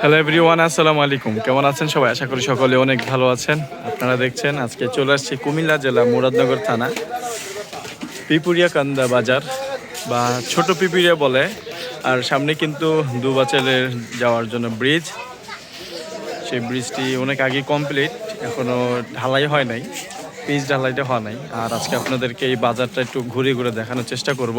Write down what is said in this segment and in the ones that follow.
Hello everyone আসসালামু আলাইকুম। কেমন আছেন সবাই? আশা করি সকলে অনেক ভালো আছেন। আপনারা দেখছেন, আজকে চলে আসছি কুমিল্লা জেলা মুরাদনগর থানা, পিপুরিয়া কান্দা বাজার, বা ছোট পিপুরিয়া বলে। আর সামনে কিন্তু দুবাচালের যাওয়ার জন্য ব্রিজ সেই ব্রিজটি অনেক আগে কমপ্লিট এখনও ঢালাই হয় নাই। পিচ ঢালাইটা হয় নাই। আর আজকে আপনাদেরকে এই বাজারটা একটু ঘুরে ঘুরে দেখানোর চেষ্টা করব।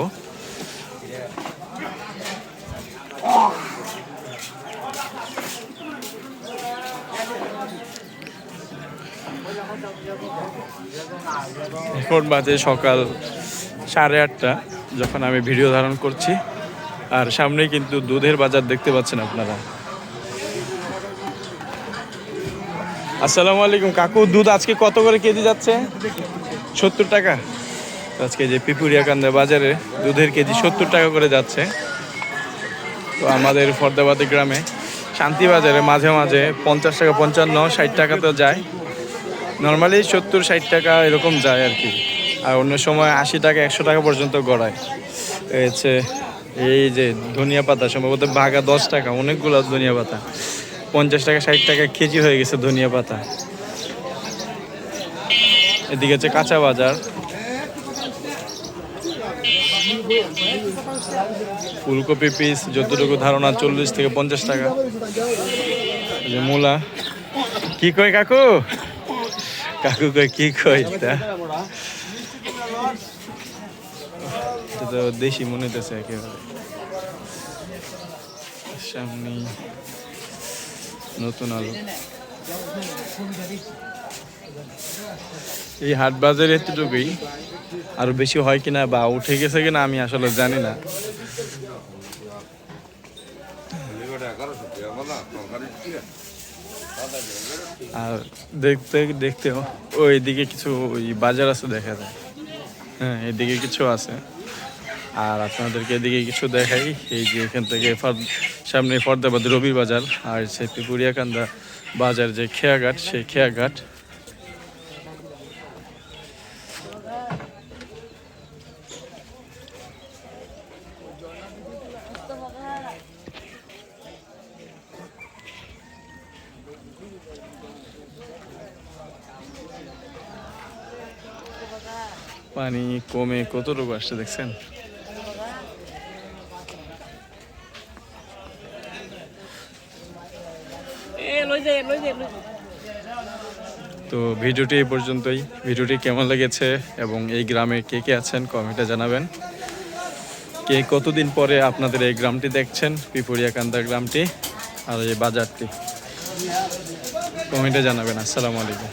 এখন বাজে সকাল সাড়ে আটটা, যখন আমি ভিডিও ধারণ করছি। আর সামনে কিন্তু দুধের বাজার দেখতে পাচ্ছেন আপনারা। আসসালামু আলাইকুম, কাকু, দুধ আজকে কত করে কেজি যাচ্ছে? সত্তর টাকা। আজকে যে পিপুরিয়া কান্দা বাজারে দুধের কেজি সত্তর টাকা করে যাচ্ছে। তো আমাদের ফর্দাবাদী গ্রামে শান্তি বাজারে মাঝে মাঝে পঞ্চাশ টাকা পঞ্চান্ন, ষাট টাকা তো যায়। নর্মালি সত্তর, ষাট টাকা এরকম যায় আর কি। আর অন্য সময় আশি টাকা, একশো টাকা পর্যন্ত গড়ায়। হচ্ছে এই যে ধনিয়া পাতা, সম্ভবত ভাগা দশ টাকা, অনেকগুলো ধনিয়া পাতা। পঞ্চাশ টাকা, ষাট টাকা কেজি হয়ে গেছে ধনিয়া পাতা। এদিকে হচ্ছে কাঁচা বাজার। ফুলকপি পিস যতটুকু ধারণা, চল্লিশ থেকে পঞ্চাশ টাকা। মূলা। কি কয় কাকু? কাকু কয় কি কয় তা দেশি মনে হইতেছে একেবারে। সামনে নতুন আলু। এই হাট বাজারে এতটুকুই। আরও বেশি হয় কিনা বা উঠে গেছে কিনা আমি আসলে জানি না। আর দেখতে দেখতে ওই দিকে কিছু ওই বাজার আছে দেখা যায়। হ্যাঁ এদিকে কিছু আছে। আর আপনাদেরকে এদিকে কিছু দেখাই। এই যে এখান থেকে সামনে ফর্দাবাদ রবি বাজার আর সে পিপুরিয়াকান্দা বাজার যে খেয়াঘাট, সেই খেয়াঘাট। পানি কমে কত কতটুকু আসছে দেখছেন? তো ভিডিওটি এই পর্যন্তই। ভিডিওটি কেমন লেগেছে এবং এই গ্রামে কে কে আছেন কমেন্টে জানাবেন। কে কতদিন পরে আপনাদের এই গ্রামটি দেখছেন? পিপুরিয়া কান্দা গ্রামটি আর এই বাজারটি। কমেন্টে জানাবেন। আসসালামু আলাইকুম।